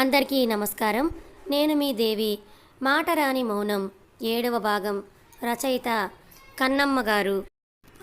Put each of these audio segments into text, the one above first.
అందరికీ నమస్కారం. నేను మీ దేవి. మాటరాని మౌనం. ఏడవ భాగం. రచయిత కన్నమ్మ గారు.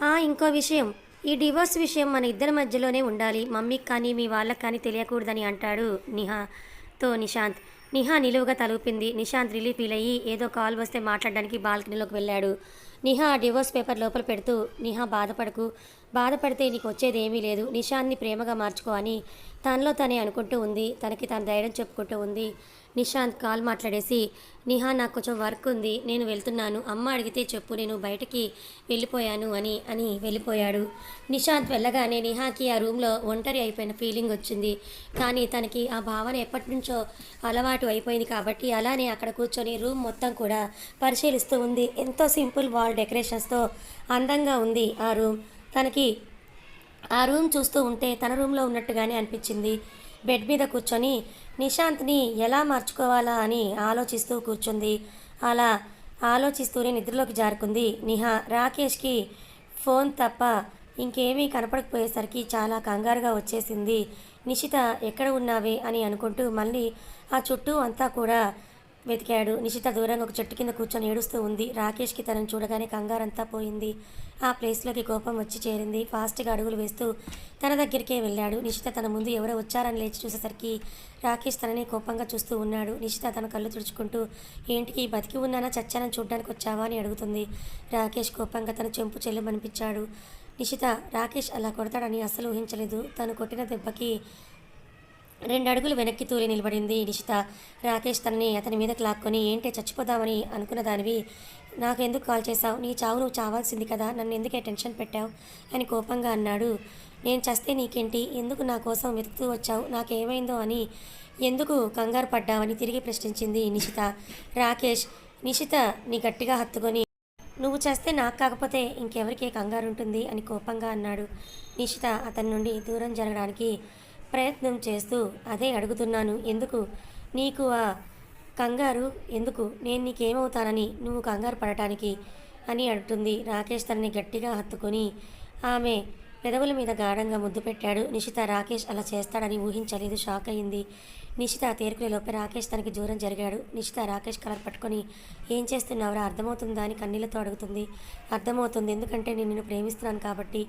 ఆ ఇంకో విషయం. ఈ డివోర్స్ విషయం మన ఇద్దరి మధ్యలోనే ఉండాలి. మమ్మీకి కానీ మీ వాళ్ళకి కానీ తెలియకూడదని అంటాడు నిహాతో నిశాంత్. నిహా నిలువుగా తలుపింది. నిశాంత్ రిలీఫ్ ఫీల్ అయ్యి ఏదో కాల్ వస్తే మాట్లాడడానికి బాల్కనీలోకి వెళ్ళాడు. నిహా ఆ డివోర్స్ పేపర్ లోపల పెడుతూ నిహా బాధపడకు. బాధపడితే నీకు వచ్చేది ఏమీ లేదు. నిషాన్ని ప్రేమగా మార్చుకో అని తనలో తనే అనుకుంటూ ఉంది. తనకి తన ధైర్యం చెప్పుకుంటూ ఉంది. నిషాంత్ కాల్ మాట్లాడేసి నిహా నాకు కొంచెం వర్క్ ఉంది. నేను వెళ్తున్నాను. అమ్మ అడిగితే చెప్పు. నేను బయటకి వెళ్ళిపోయాను అని అని వెళ్ళిపోయాడు. నిషాంత్ వెళ్ళగానే నిహాకి ఆ రూమ్లో ఒంటరి అయిపోయిన ఫీలింగ్ వచ్చింది. కానీ తనకి ఆ భావన ఎప్పటి నుంచో అలవాటు అయిపోయింది కాబట్టి అలానే అక్కడ కూర్చొని రూమ్ మొత్తం కూడా పరిశీలిస్తూ ఉంది. ఎంతో సింపుల్ వాల్ డెకరేషన్స్తో అందంగా ఉంది ఆ రూమ్. తనకి ఆ రూమ్ చూస్తూ ఉంటే తన రూమ్లో ఉన్నట్టుగానే అనిపించింది. బెడ్ మీద కూర్చొని నిశాంత్ని ఎలా మార్చుకోవాలా అని ఆలోచిస్తూ కూర్చుంది. అలా ఆలోచిస్తూనే నిద్రలోకి జారుకుంది నిహా. రాకేష్కి ఫోన్ తప్ప ఇంకేమీ కనపడకపోయేసరికి చాలా కంగారుగా వచ్చేసింది. నిషిత ఎక్కడ ఉన్నావే? అని అనుకుంటూ మళ్ళీ ఆ చుట్టూ అంతా కూడా వెతికాడు. నిషిత దూరంగా ఒక చెట్టు కింద కూర్చొని ఏడుస్తూ ఉంది. రాకేష్కి తనను చూడగానే కంగారంతా పోయింది. ఆ ప్లేస్లోకి కోపం వచ్చి చేరింది. ఫాస్ట్గా అడుగులు వేస్తూ తన దగ్గరికే వెళ్ళాడు. నిషిత తన ముందు ఎవరో వచ్చారని లేచి చూసేసరికి రాకేష్ తనని కోపంగా చూస్తూ ఉన్నాడు. నిషిత తన కళ్ళు తుడుచుకుంటూ ఏంటికి బతికి ఉన్నానా చచ్చానని చూడడానికి వచ్చావా? అని అడుగుతుంది. రాకేష్ కోపంగా తన చెంపు చెల్లెమనిపించాడు. నిషిత రాకేష్ అలా కొడతాడని అస్సలు ఊహించలేదు. తను కొట్టిన దెబ్బకి రెండు అడుగులు వెనక్కి తూలి నిలబడింది నిషిత. రాకేష్ తనని అతని మీదకి క్లాక్కొని ఏంటే చచ్చిపోదామని అనుకున్న దానివి? నాకెందుకు కాల్ చేశావు? నీ చావు నువ్వు చావాల్సింది కదా నన్ను ఎందుకే టెన్షన్ పెట్టావు? అని కోపంగా అన్నాడు. నేను చస్తే నీకేంటి? ఎందుకు నా కోసం వెతుకుతూ వచ్చావు? నాకేమైందో అని ఎందుకు కంగారు పడ్డావని తిరిగి ప్రశ్నించింది నిషిత. రాకేష్ నిషిత నీ గట్టిగా హత్తుకొని నువ్వు చేస్తే నాకు కాకపోతే ఇంకెవరికే కంగారు ఉంటుంది అని కోపంగా అన్నాడు. నిషిత అతని నుండి దూరం జరగడానికి ప్రయత్నం చేస్తూ అదే అడుగుతున్నాను. ఎందుకు? నీకు ఆ కంగారు ఎందుకు? నేను నీకేమవుతానని నువ్వు కంగారు పడటానికి అని అంటుంది. రాకేష్ తనని గట్టిగా హత్తుకొని ఆమె పెదవుల మీద గాఢంగా ముద్దు పెట్టాడు. నిషిత రాకేష్ అలా చేస్తాడని ఊహించలేదు. షాక్ అయింది. నిషిత తేరుకునేలోపే రాకేష్ తనకి దూరం జరిగాడు. నిషిత రాకేష్ కలర్ పట్టుకొని ఏం చేస్తున్నావురా? అర్థమవుతుందా? అని కన్నీళ్ళతో అడుగుతుంది. అర్థమవుతుంది. ఎందుకంటే నేను నిన్ను ప్రేమిస్తున్నాను కాబట్టి.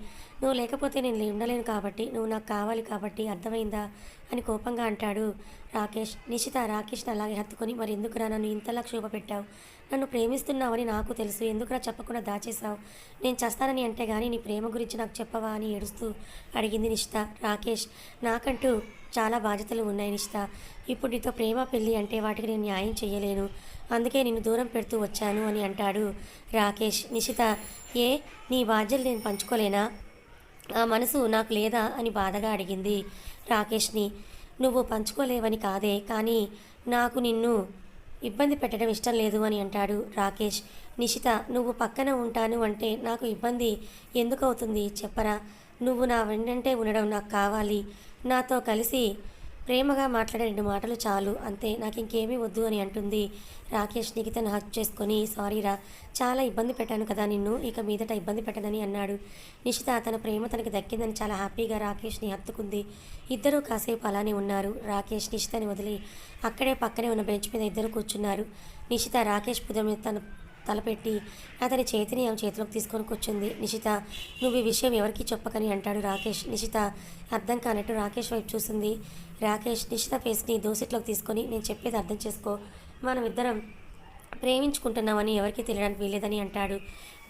నువ్వు లేకపోతే నేను ఉండలేను కాబట్టి. నువ్వు నాకు కావాలి కాబట్టి అర్థమైందా? అని కోపంగా అంటాడు. రాకేష్ నిషిత రాకేష్ని అలాగే హత్తుకొని మరి ఎందుకురా నన్ను ఇంతలా క్షోభ పెట్టావు నన్ను ప్రేమిస్తున్నావని నాకు తెలుసు. ఎందుకురా చెప్పకుండా దాచేశావు? నేను చేస్తానని అంటే కానీ నీ ప్రేమ గురించి నాకు చెప్పవా? అని ఏడుస్తూ అడిగింది నిషిత రాకేష్ నాకంటూ చాలా బాధ్యతలు ఉన్నాయి నిషిత ఇప్పుడు నీతో ప్రేమ పెళ్ళి అంటే వాటికి నేను న్యాయం చేయలేను అందుకే నిన్ను దూరం పెడుతూ వచ్చాను అని అంటాడు రాకేష్. నిషిత ఏ నీ బాధ్యతలు నేను పంచుకోలేనా? ఆ మనసు నాకు లేదా? అని బాధగా అడిగింది రాకేష్ని. నువ్వు పంచుకోలేవని కాదే కానీ నాకు నిన్ను ఇబ్బంది పెట్టడం ఇష్టం లేదు అని అంటాడు రాకేష్. నిషిత నువ్వు పక్కన ఉంటాను అంటే నాకు ఇబ్బంది ఎందుకు అవుతుంది చెప్పరా? నువ్వు నా వెంటంటే ఉండడం నాకు కావాలి. నాతో కలిసి ప్రేమగా మాట్లాడే రెండు మాటలు చాలు. అంతే. నాకు ఇంకేమీ వద్దు అని అంటుంది. రాకేష్ నిఖితను హక్ చేసుకొని సారీరా చాలా ఇబ్బంది పెట్టాను కదా నిన్ను. ఇక మీదట ఇబ్బంది పెట్టనని అన్నాడు. నిషిత తన ప్రేమ తనకి దక్కిందని చాలా హ్యాపీగా రాకేష్ని హత్తుకుంది. ఇద్దరూ కాసేపు అలానే ఉన్నారు. రాకేష్ నిషితని వదిలి అక్కడే పక్కనే ఉన్న బెంచ్ మీద ఇద్దరు కూర్చున్నారు. నిషిత రాకేష్ పుదం మీద తన తలపెట్టి అతని చేతిని ఆమె చేతిలోకి తీసుకొని కూర్చుంది. నిషిత నువ్వు ఈ విషయం ఎవరికి చెప్పకని అంటాడు రాకేష్. నిషిత అర్థం కానట్టు రాకేష్ వైపు చూసింది. రాకేష్ నిషిత ఫేస్ని దోసిట్లోకి తీసుకొని నేను చెప్పేది అర్థం చేసుకో. మనం ఇద్దరం ప్రేమించుకుంటున్నామని ఎవరికీ తెలియడానికి వీలేదని అంటాడు.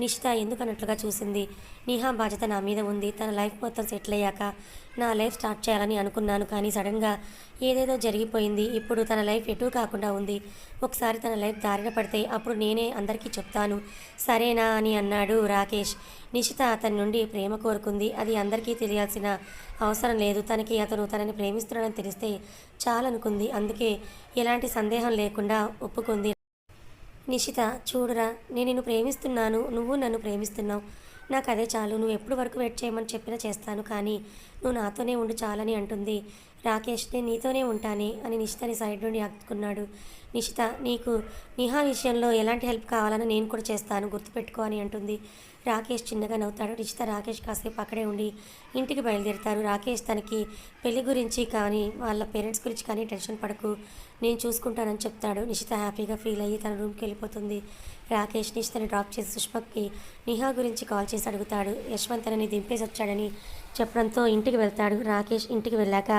నిషిత ఎందుకన్నట్లుగా చూసింది. నిహా బాధ్యత నా మీద ఉంది. తన లైఫ్ మొత్తం సెటిల్ అయ్యాక నా లైఫ్ స్టార్ట్ చేయాలని అనుకున్నాను కానీ సడన్గా ఏదేదో జరిగిపోయింది. ఇప్పుడు తన లైఫ్ ఎటూ కాకుండా ఉంది. ఒకసారి తన లైఫ్ దారిన పడితే అప్పుడు నేనే అందరికీ చెప్తాను. సరేనా అని అన్నాడు రాకేష్. నిషిత అతని నుండి ప్రేమ కోరుకుంది. అది అందరికీ తెలియాల్సిన అవసరం లేదు. తనకి అతను తనని ప్రేమిస్తున్నాడని తెలిస్తే చాలనుకుంది. అందుకే ఎలాంటి సందేహం లేకుండా ఒప్పుకుంది నిషిత చూడురా నేను నిన్ను ప్రేమిస్తున్నాను నువ్వు నన్ను ప్రేమిస్తున్నావు. నాకు అదే చాలు నువ్వు ఎప్పుడు వరకు వెయిట్ చేయమని చెప్పినా చేస్తాను కానీ నువ్వు నాతోనే ఉండు చాలని అంటుంది. రాకేష్ నేను నీతోనే ఉంటానే అని నిషితని సైడ్ నుండి ఆపుకున్నాడు. నిషిత నీకు నిహా విషయంలో ఎలాంటి హెల్ప్ కావాలని నేను కూడా చేస్తాను గుర్తుపెట్టుకో అని అంటుంది. రాకేష్ చిన్నగా నవ్వుతాడు. రిషిత రాకేష్ కాసేపు అక్కడే ఉండి ఇంటికి బయలుదేరుతారు. రాకేష్ తనకి పెళ్ళి గురించి కానీ వాళ్ళ పేరెంట్స్ గురించి కానీ టెన్షన్ పడకు. నేను చూసుకుంటానని చెప్తాడు. నిషిత హ్యాపీగా ఫీల్ అయ్యి తన రూమ్కి వెళ్ళిపోతుంది. రాకేష్ నిషితని డ్రాప్ చేసి సుష్మకి నిహా గురించి కాల్ చేసి అడుగుతాడు. యశ్వంత్ తనని దింపేసి వచ్చాడని చెప్పడంతో ఇంటికి వెళ్తాడు. రాకేష్ ఇంటికి వెళ్ళాక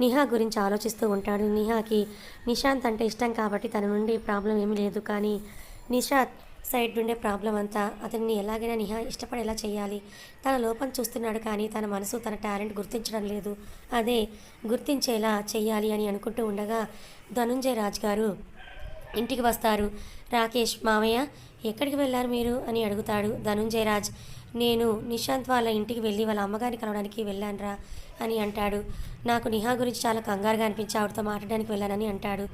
నిహా గురించి ఆలోచిస్తూ ఉంటాడు. నిహాకి నిశాంత్ అంటే ఇష్టం కాబట్టి తన నుండి ప్రాబ్లం ఏమీ లేదు. కానీ నిషాత్ సైడ్ నుండే ప్రాబ్లం అంతా అతన్ని ఎలాగైనా నిహా ఇష్టపడేలా చేయాలి. తన లోపం చూస్తున్నాడు కానీ తన మనసు తన టాలెంట్ గుర్తించడం లేదు. అదే గుర్తించేలా చేయాలి అని అనుకుంటూ ఉండగా ధనుంజయ్ రాజ్ గారు ఇంటికి వస్తారు. రాకేష్ మావయ్య ఎక్కడికి వెళ్ళారు మీరు? అని అడుగుతాడు ధనుంజయ్ రాజ్. నేను నిశాంత్ వాళ్ళ ఇంటికి వెళ్ళి వాళ్ళ అమ్మగారిని కలవడానికి వెళ్ళానురా అని అంటాడు. నాకు నిహా గురించి చాలా కంగారుగా అనిపించి ఆవిడతో మాట్లాడడానికి వెళ్ళానని అంటాడు.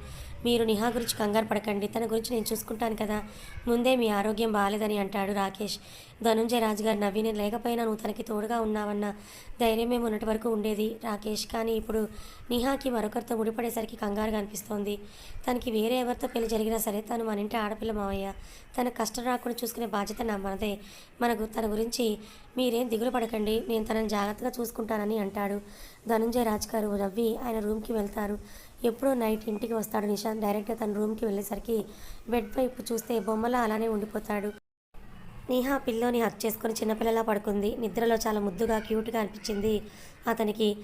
మీరు నిహా గురించి కంగారు పడకండి. తన గురించి నేను చూసుకుంటాను కదా. ముందే మీ ఆరోగ్యం బాగాలేదని అంటాడు రాకేష్. ధనుంజయ రాజు గారు నవ్వి నేను లేకపోయినా నువ్వు తనకి తోడుగా ఉన్నావన్న ధైర్యమే ఉన్నటి వరకు ఉండేది రాకేష్. కానీ ఇప్పుడు నిహాకి మరొకరితో ముడిపడేసరికి కంగారుగా అనిపిస్తోంది. తనకి వేరే ఎవరితో పెళ్ళి జరిగినా సరే తను మన ఇంటి ఆడపిల్ల మావయ్య. తన కష్టం రాకుండా చూసుకునే బాధ్యత నా మనదే. మనకు తన గురించి మీరేం దిగులు పడకండి. నేను తనని జాగ్రత్తగా చూసుకుంటానని అంటాడు ధనుంజయ రాజ్ గారు నవ్వి ఆయన రూమ్కి వెళ్తారు. ఎప్పుడో నైట్ ఇంటికి వస్తాడు నిషాంత్ డైరెక్ట్గా తన రూమ్కి వెళ్ళేసరికి బెడ్ వైపు చూస్తే బొమ్మలా అలానే ఉండిపోతాడు. నేహా పిల్లోని హక్ చేసుకుని చిన్నపిల్లలా పడుకుంది. నిద్రలో చాలా ముద్దుగా క్యూట్గా అనిపించింది అతనికి.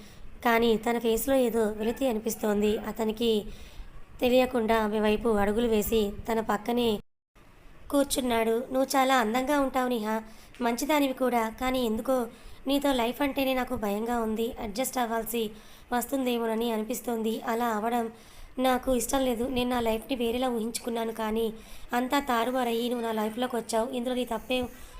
కానీ తన ఫేస్లో ఏదో వెలితి అనిపిస్తోంది. అతనికి తెలియకుండా ఆమె వైపు అడుగులు వేసి తన పక్కనే కూర్చున్నాడు. నువ్వు చాలా అందంగా ఉంటావు నిహా. మంచిదానివి కూడా. కానీ ఎందుకో నీతో లైఫ్ అంటేనే నాకు భయంగా ఉంది అడ్జస్ట్ అవ్వాల్సి వస్తుందేమోనని అనిపిస్తోంది. అలా అవడం నాకు ఇష్టం లేదు. నేను నా లైఫ్ని వేరేలా ఊహించుకున్నాను కానీ అంతా తారుమారయ్యి నువ్వు నా లైఫ్లోకి వచ్చావు. ఇందులో నీ తప్పే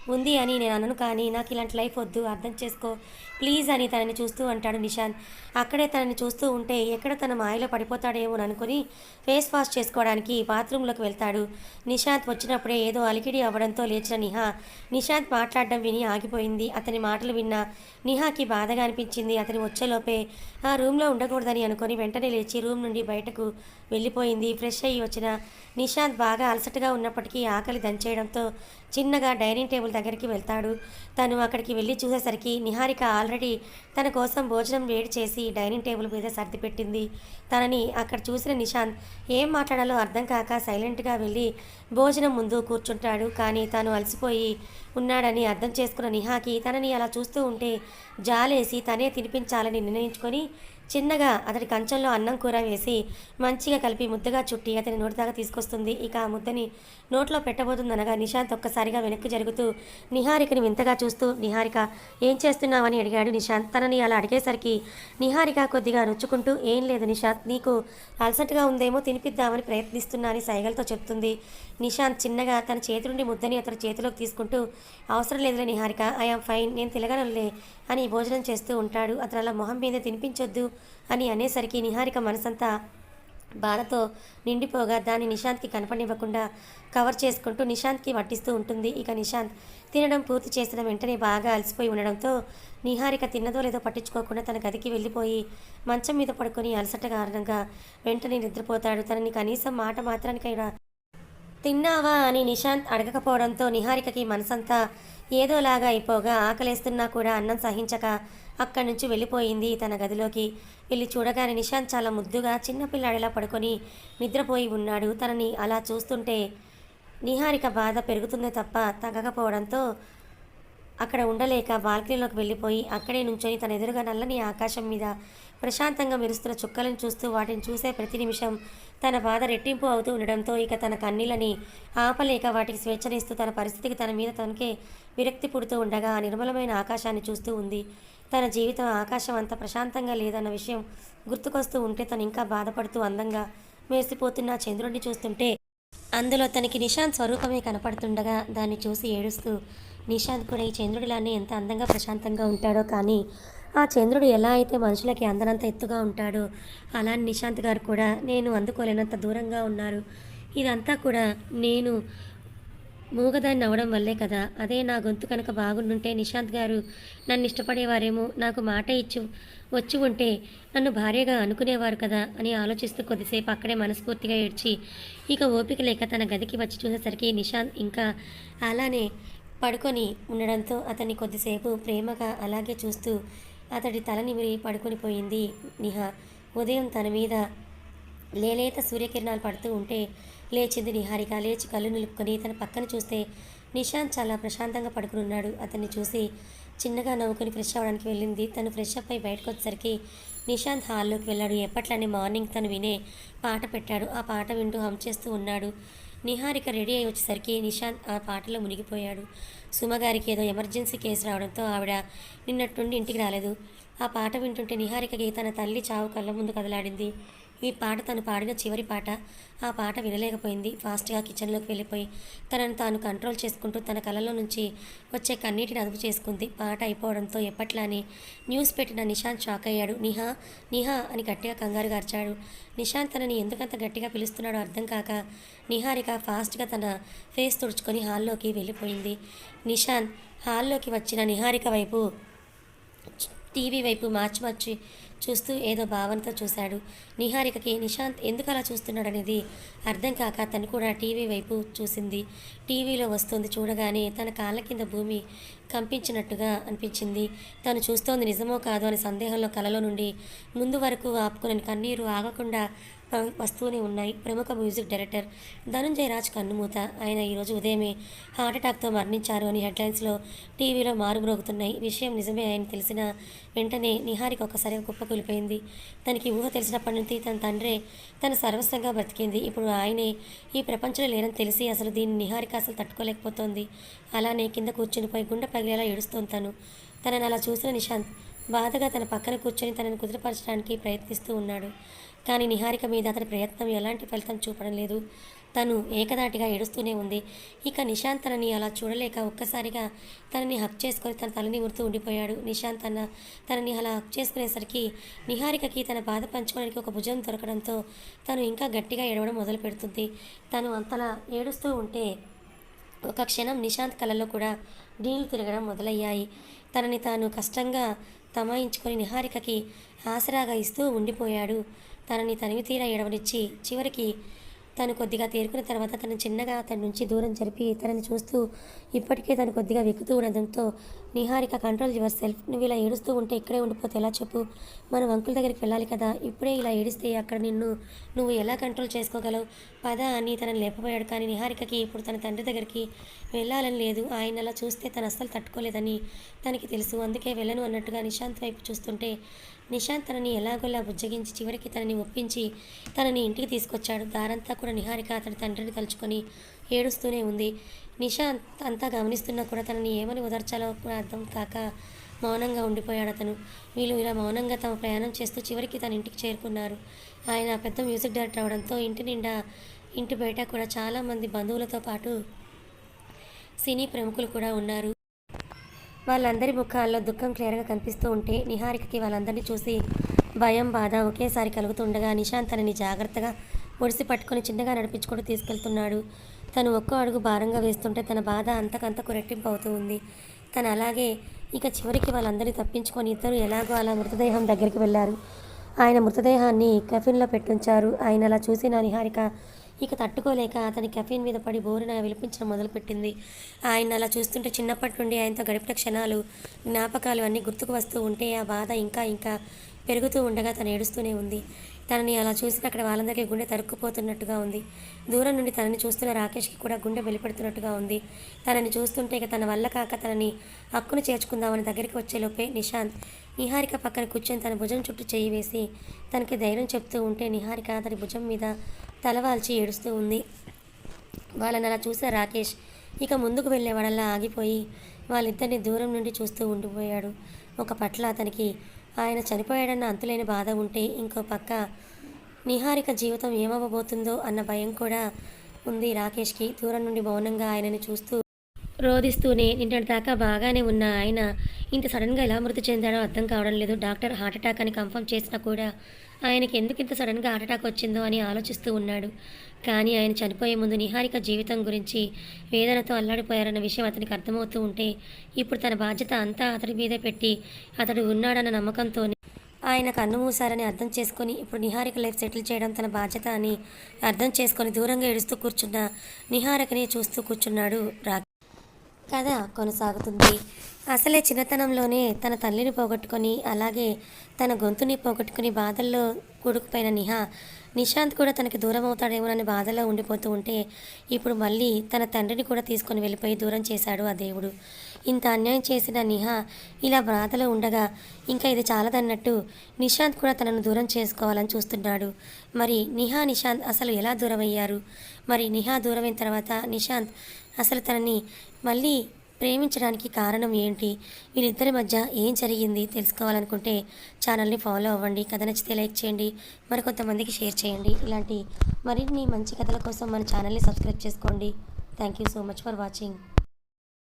ఉంది అని నేను అనను కానీ నాకు ఇలాంటి లైఫ్ వద్దు అర్థం చేసుకో. ప్లీజ్ అని తనని చూస్తూ అంటాడు నిషాంత్. అక్కడే తనని చూస్తూ ఉంటే ఎక్కడ తన మాయలో పడిపోతాడేమో అనుకుని ఫేస్ వాష్ చేసుకోవడానికి బాత్రూంలోకి వెళ్తాడు. నిషాంత్ వచ్చినప్పుడే ఏదో అలికిడి అవ్వడంతో లేచిన నిహా. నిషాంత్ మాట్లాడడం విని ఆగిపోయింది. అతని మాటలు విన్న నిహాకి బాధగా అనిపించింది. అతని వచ్చేలోపే ఆ రూమ్లో ఉండకూడదని అనుకుని వెంటనే లేచి రూమ్ నుండి బయటకు వెళ్ళిపోయింది. ఫ్రెష్ అయ్యి వచ్చిన నిశాంత్ బాగా అలసటగా ఉన్నప్పటికీ ఆకలి దంచేయడంతో చిన్నగా డైనింగ్ టేబుల్ దగ్గరికి వెళ్తాడు. తను అక్కడికి వెళ్ళి చూసేసరికి నిహారిక ఆల్రెడీ తన కోసం భోజనం వేడి చేసి డైనింగ్ టేబుల్ మీద సర్ది పెట్టింది. తనని అక్కడ చూసిన నిశాంత్ ఏం మాట్లాడాలో అర్థం కాక సైలెంట్గా వెళ్ళి భోజనం ముందు కూర్చుంటాడు. కానీ తాను అలసిపోయి ఉన్నాడని అర్థం చేసుకున్న నిహాకి తనని అలా చూస్తూ ఉంటే జాలేసి తనే తినిపించాలని నిర్ణయించుకొని చిన్నగా అతడి కంచంలో అన్నం కూర వేసి మంచిగా కలిపి ముద్దగా చుట్టి అతని నోటి దాకా తీసుకొస్తుంది. ఇక ఆ ముద్దని నోట్లో పెట్టబోతుందనగా నిశాంత్ ఒక్కసారిగా వెనక్కి జరుగుతూ నిహారికని వింతగా చూస్తూ నిహారిక ఏం చేస్తున్నావని అడిగాడు నిశాంత్ తనని అలా అడిగేసరికి నిహారిక కొద్దిగా నొచ్చుకుంటూ ఏం లేదు నిశాంత్ నీకు అలసటగా ఉందేమో తినిపిద్దామని ప్రయత్నిస్తున్నా అని సైగలతో చెప్తుంది. నిశాంత్ చిన్నగా తన చేతి నుండి ముద్దని అతని చేతిలోకి తీసుకుంటూ అవసరం లేదులే నిహారిక ఐఆమ్ ఫైన్ నేను తిలగనలే అని భోజనం చేస్తూ ఉంటాడు. అతను అలా మొహం మీద తినిపించొద్దు అని అనేసరికి నిహారిక మనసంతా బాధతో నిండిపోగా దాన్ని నిశాంత్కి కనపడివ్వకుండా కవర్ చేసుకుంటూ నిశాంత్కి వడ్డిస్తూ ఉంటుంది. ఇక నిశాంత్ తినడం పూర్తి చేసిన వెంటనే బాగా అలసిపోయి ఉండడంతో నిహారిక తిన్నదో లేదో పట్టించుకోకుండా తన గదికి వెళ్ళిపోయి మంచం మీద పడుకొని అలసట కారణంగా వెంటనే నిద్రపోతాడు. తనని కనీసం మాట మాత్రానికైనా తిన్నావా అని నిశాంత్ అడగకపోవడంతో నిహారికకి మనసంతా ఏదోలాగా అయిపోగా ఆకలేస్తున్నా కూడా అన్నం సహించక అక్కడి నుంచి వెళ్ళిపోయింది. తన గదిలోకి వెళ్ళి చూడగానే నిశాంత్ చాలా ముద్దుగా చిన్నపిల్లాడిలా పడుకొని నిద్రపోయి ఉన్నాడు. తనని అలా చూస్తుంటే నిహారిక బాధ పెరుగుతుందే తప్ప తగ్గకపోవడంతో అక్కడ ఉండలేక బాల్కనీలోకి వెళ్ళిపోయి అక్కడే నుంచొని తన ఎదురుగా నల్లని ఆకాశం మీద ప్రశాంతంగా మెరుస్తున్న చుక్కలను చూస్తూ వాటిని చూసే ప్రతి నిమిషం తన బాధ రెట్టింపు అవుతూ ఉండడంతో ఇక తన కన్నీళ్ళని ఆపలేక వాటికి స్వేచ్ఛనిస్తూ తన పరిస్థితికి తన మీద తనకే విరక్తి పుడుతూ ఉండగా ఆ నిర్మలమైన ఆకాశాన్ని చూస్తూ ఉంది. తన జీవితం ఆకాశం అంత ప్రశాంతంగా లేదన్న విషయం గుర్తుకొస్తూ ఉంటే తను ఇంకా బాధపడుతూ అందంగా మేసిపోతున్న చంద్రుడిని చూస్తుంటే అందులో తనకి నిశాంత్ స్వరూపమే కనపడుతుండగా దాన్ని చూసి ఏడుస్తూ నిశాంత్ కూడా ఈ చంద్రుడిలానే ఎంత అందంగా ప్రశాంతంగా ఉంటాడో కానీ ఆ చంద్రుడు ఎలా అయితే మనుషులకి అందనంత ఎత్తుగా ఉంటాడో అలా నిశాంత్ గారు కూడా నేను అందుకోలేనంత దూరంగా ఉన్నారు. ఇదంతా కూడా నేను మూగదాన్ని అవడం వల్లే కదా. అదే నా గొంతు కనుక బాగుండుంటే నిశాంత్ గారు నన్ను ఇష్టపడేవారేమో నాకు మాట ఇచ్చి వచ్చి ఉంటే నన్ను భార్యగా అనుకునేవారు కదా అని ఆలోచిస్తూ కొద్దిసేపు అక్కడే మనస్ఫూర్తిగా ఏడ్చి ఇక ఓపిక లేక తన గదికి వచ్చి చూసేసరికి నిశాంత్ ఇంకా అలానే పడుకొని ఉండడంతో అతన్ని కొద్దిసేపు ప్రేమగా అలాగే చూస్తూ అతడి తల నిమిరి పడుకొని పోయింది నిహా. ఉదయం తన మీద లేలేత సూర్యకిరణాలు పడుతూ ఉంటే లేచింది నిహారిక లేచి కళ్ళు నిలుపుకొని తన పక్కన చూస్తే నిశాంత్ చాలా ప్రశాంతంగా పడుకుని ఉన్నాడు అతన్ని చూసి చిన్నగా నవ్వుకొని ఫ్రెష్ అవ్వడానికి వెళ్ళింది. తను ఫ్రెష్ అప్ అయి బయటకు వచ్చేసరికి నిశాంత్ హాల్లోకి వెళ్ళాడు. ఎప్పట్లానే మార్నింగ్ తను వినే పాట పెట్టాడు. ఆ పాట వింటూ హమ్ చేస్తూ ఉన్నాడు. నిహారిక రెడీ అయి వచ్చేసరికి నిశాంత్ ఆ పాటలో మునిగిపోయాడు. సుమగారికి ఏదో ఎమర్జెన్సీ కేసు రావడంతో ఆవిడ నిన్నట్టుండి ఇంటికి రాలేదు. ఆ పాట వింటుంటే నిహారికకి తన తల్లి చావు కళ్ళ ముందు కదలాడింది. ఈ పాట తను పాడిన చివరి పాట. ఆ పాట వినలేకపోయింది. ఫాస్ట్గా కిచెన్లోకి వెళ్ళిపోయి తనను తాను కంట్రోల్ చేసుకుంటూ తన కలలో నుంచి వచ్చే కన్నీటిని అదుపు చేసుకుంది. పాట అయిపోవడంతో ఎప్పట్లానే న్యూస్ పెట్టిన నిశాంత్ షాక్ అయ్యాడు. నిహా నిహా అని గట్టిగా కంగారు గార్చాడు నిశాంత్ తనని ఎందుకంత గట్టిగా పిలుస్తున్నాడో అర్థం కాక నిహారిక ఫాస్ట్గా తన ఫేస్ తుడుచుకొని హాల్లోకి వెళ్ళిపోయింది. నిశాంత్ హాల్లోకి వచ్చిన నిహారిక వైపు టీవీ వైపు మార్చి మార్చి చూస్తూ ఏదో భావనతో చూశాడు. నిహారికకి నిశాంత్ ఎందుకు అలా చూస్తున్నాడనేది అర్థం కాక తను కూడా టీవీ వైపు చూసింది. టీవీలో వస్తుంది చూడగానే తన కాళ్ళ కింద భూమి కంపించినట్టుగా అనిపించింది. తను చూస్తోంది నిజమో కాదో అని సందేహంలో కలలో నుండి. ముందు వరకు ఆపుకుని కన్నీరు ఆగకుండా వస్తూనే ఉన్నాయి. ప్రముఖ మ్యూజిక్ డైరెక్టర్ ధనుంజయ రాజ్ కన్నుమూత. ఆయన ఈరోజు ఉదయమే హార్ట్అటాక్తో మరణించారు అని హెడ్లైన్స్లో టీవీలో మారుమ్రోగుతున్నాయి. విషయం నిజమే ఆయన తెలిసిన వెంటనే నిహారిక ఒకసారి కుప్పకూలిపోయింది తనకి ఊహ తెలిసినప్పటి నుంచి తన తండ్రే తన సర్వస్వంగా బ్రతికింది. ఇప్పుడు ఆయనే ఈ ప్రపంచంలో లేరని తెలిసి అసలు దీన్ని నిహారిక అసలు తట్టుకోలేకపోతోంది. అలానే కింద కూర్చునిపోయి గుండె పగిలేలా ఏడుస్తోంది తను. తనని అలా చూసిన నిశాంత్ బాధగా తన పక్కన కూర్చొని తనని కుదిరపరచడానికి ప్రయత్నిస్తూ ఉన్నాడు. కానీ నిహారిక మీద అతని ప్రయత్నం ఎలాంటి ఫలితం చూపడం లేదు. తను ఏకదాటిగా ఏడుస్తూనే ఉంది. ఇక నిశాంత్ తనని అలా చూడలేక ఒక్కసారిగా తనని హక్ చేసుకొని తన తలని ఉడుతూ ఉండిపోయాడు. నిశాంత్ తన తనని అలా హక్ చేసుకునేసరికి నిహారికకి తన బాధ పంచుకోవడానికి ఒక భుజం దొరకడంతో తను ఇంకా గట్టిగా ఏడవడం మొదలు పెడుతుంది. తను అంతలా ఏడుస్తూ ఉంటే ఒక క్షణం నిశాంత్ కళలో కూడా నీళ్ళు తిరగడం మొదలయ్యాయి. తనని తాను కష్టంగా తమాయించుకొని నిహారికకి ఆసరాగా ఇస్తూ ఉండిపోయాడు. తనని తనివి తీరా ఎడవనిచ్చి చివరికి తను కొద్దిగా తేరుకున్న తర్వాత తను చిన్నగా అతని నుంచి దూరం జరిపి తనని చూస్తూ ఇప్పటికే తను కొద్దిగా వెక్కుతూ ఉండడంతో నిహారిక కంట్రోల్ యువర్ సెల్ఫ్. నువ్వు ఇలా ఏడుస్తూ ఉంటే ఇక్కడే ఉండిపోతే ఎలా చెప్పు? మనం అంకుల్ దగ్గరికి వెళ్ళాలి కదా. ఇప్పుడే ఇలా ఏడిస్తే అక్కడ నిన్ను నువ్వు ఎలా కంట్రోల్ చేసుకోగలవు? పద అని తనని లేపబోయాడు కానీ నిహారికకి ఇప్పుడు తన తండ్రి దగ్గరికి వెళ్ళాలని లేదు. ఆయన అలా చూస్తే తను అస్సలు తట్టుకోలేదని తనకి తెలుసు. అందుకే వెళ్ళను అన్నట్టుగా నిశాంత్ వైపు చూస్తుంటే నిశాంత్ తనని ఎలాగోలా బుజ్జగించి చివరికి తనని ఒప్పించి తనని ఇంటికి తీసుకొచ్చాడు. దారంతా కూడా నిహారిక అతని తండ్రిని తలుచుకొని ఏడుస్తూనే ఉంది. నిషా అంతా గమనిస్తున్నా కూడా తనని ఏమని ఉదర్చాలో కూడా అర్థం కాక మౌనంగా ఉండిపోయాడు అతను. వీళ్ళు ఇలా మౌనంగా తమ ప్రయాణం చేస్తూ చివరికి తన ఇంటికి చేరుకున్నారు. ఆయన పెద్ద మ్యూజిక్ డైరెక్టర్ అవడంతో ఇంటి నిండా ఇంటి బయట కూడా చాలామంది బంధువులతో పాటు సినీ ప్రముఖులు కూడా ఉన్నారు. వాళ్ళందరి ముఖాల్లో దుఃఖం క్లియర్గా కనిపిస్తూ ఉంటే నిహారికకి వాళ్ళందరినీ చూసి భయం బాధ ఒకేసారి కలుగుతుండగా నిశాంత్ తనని జాగ్రత్తగా ఒడిసి పట్టుకొని చిన్నగా నడిపించుకుంటూ తీసుకెళ్తున్నాడు. తను ఒక్కో అడుగు భారంగా వేస్తుంటే తన బాధ అంతకంతకు రెట్టింపు అవుతూ ఉంది. తను అలాగే ఇక చివరికి వాళ్ళందరినీ తప్పించుకొని ఇద్దరు ఎలాగో అలా మృతదేహం దగ్గరికి వెళ్ళారు. ఆయన మృతదేహాన్ని కఫిన్లో పెట్టుంచారు. ఆయన అలా చూసిన నిహారిక ఇక తట్టుకోలేక అతని కెఫిన్ మీద పడి బోరున విలిపించడం మొదలుపెట్టింది. ఆయన అలా చూస్తుంటే చిన్నప్పటి నుండి ఆయనతో గడిపిన క్షణాలు జ్ఞాపకాలు అన్నీ గుర్తుకు వస్తూ ఉంటే ఆ బాధ ఇంకా ఇంకా పెరుగుతూ ఉండగా తను ఏడుస్తూనే ఉంది. తనని అలా చూసిన అక్కడ వాళ్ళందరికీ గుండె తరుక్కుపోతున్నట్టుగా ఉంది. దూరం నుండి తనని చూస్తున్న రాకేష్కి కూడా గుండె వెలిపెడుతున్నట్టుగా ఉంది. తనని చూస్తుంటే ఇక తన వల్ల కాక తనని హక్కును చేర్చుకుందామని దగ్గరికి వచ్చేలోపే నిశాంత్ నిహారిక పక్కన కూర్చొని తన భుజం చుట్టూ చేయి వేసి తనకి ధైర్యం చెప్తూ ఉంటే నిహారిక అతని భుజం మీద తలవాల్చి ఏడుస్తూ ఉంది. వాళ్ళని అలా చూసిన రాకేష్ ఇక ముందుకు వెళ్ళేవాడల్లా ఆగిపోయి వాళ్ళిద్దరిని దూరం నుండి చూస్తూ ఉండిపోయాడు. ఒక పట్ల అతనికి ఆయన చనిపోయాడన్న అంతులేని బాధ ఉంటే ఇంకో పక్క నిహారిక జీవితం ఏమవ్వబోతుందో అన్న భయం కూడా ఉంది రాకేష్కి. దూరం నుండి మౌనంగా ఆయనని చూస్తూ రోధిస్తూనే నిన్నటి దాకా బాగానే ఉన్న ఆయన ఇంత సడన్గా ఎలా మృతి చెందాడో అర్థం కావడం లేదు. డాక్టర్ హార్ట్ అటాక్ అని కన్ఫర్మ్ చేసినా కూడా ఆయనకి ఎందుకు ఇంత సడన్గా హార్ట్ అటాక్ వచ్చిందో అని ఆలోచిస్తూ ఉన్నాడు. కానీ ఆయన చనిపోయే ముందు నిహారిక జీవితం గురించి వేదనతో అల్లాడిపోయారన్న విషయం అతనికి అర్థమవుతూ ఉంటే ఇప్పుడు తన బాధ్యత అంతా అతడి మీదే పెట్టి అతడు ఉన్నాడన్న నమ్మకంతో ఆయన కన్ను మూసారని అర్థం చేసుకొని ఇప్పుడు నిహారిక లైఫ్ సెటిల్ చేయడం తన బాధ్యత అని అర్థం చేసుకొని దూరంగా ఏడుస్తూ కూర్చున్న నిహారికని చూస్తూ కూర్చున్నాడు రా కథ కొనసాగుతుంది. అసలే చిన్నతనంలోనే తన తల్లిని పోగొట్టుకొని అలాగే తన గొంతుని పోగొట్టుకుని బాధల్లో కూడుకుపోయిన నిహా నిశాంత్ కూడా తనకి దూరం అవుతాడేమోనని బాధలో ఉండిపోతూ ఉంటే ఇప్పుడు మళ్ళీ తన తండ్రిని కూడా తీసుకొని వెళ్ళిపోయి దూరం చేశాడు ఆ దేవుడు. ఇంత అన్యాయం చేసిన నిహా ఇలా బాధలో ఉండగా ఇంకా ఇది చాలదన్నట్టు నిశాంత్ కూడా తనను దూరం చేసుకోవాలని చూస్తున్నాడు. మరి నిహా నిశాంత్ అసలు ఎలా దూరం అయ్యారు మరి నిహా దూరమైన తర్వాత నిశాంత్ అసలు తనని మళ్ళీ ప్రేమించడానికి కారణం ఏంటి? వీళ్ళిద్దరి మధ్య ఏం జరిగింది తెలుసుకోవాలనుకుంటే ఛానల్ని ఫాలో అవ్వండి. కథ నచ్చితే లైక్ చేయండి. మరికొంతమందికి షేర్ చేయండి. ఇలాంటి మరిన్ని మంచి కథల కోసం మన ఛానల్ని సబ్స్క్రైబ్ చేసుకోండి. Thank you so much for watching.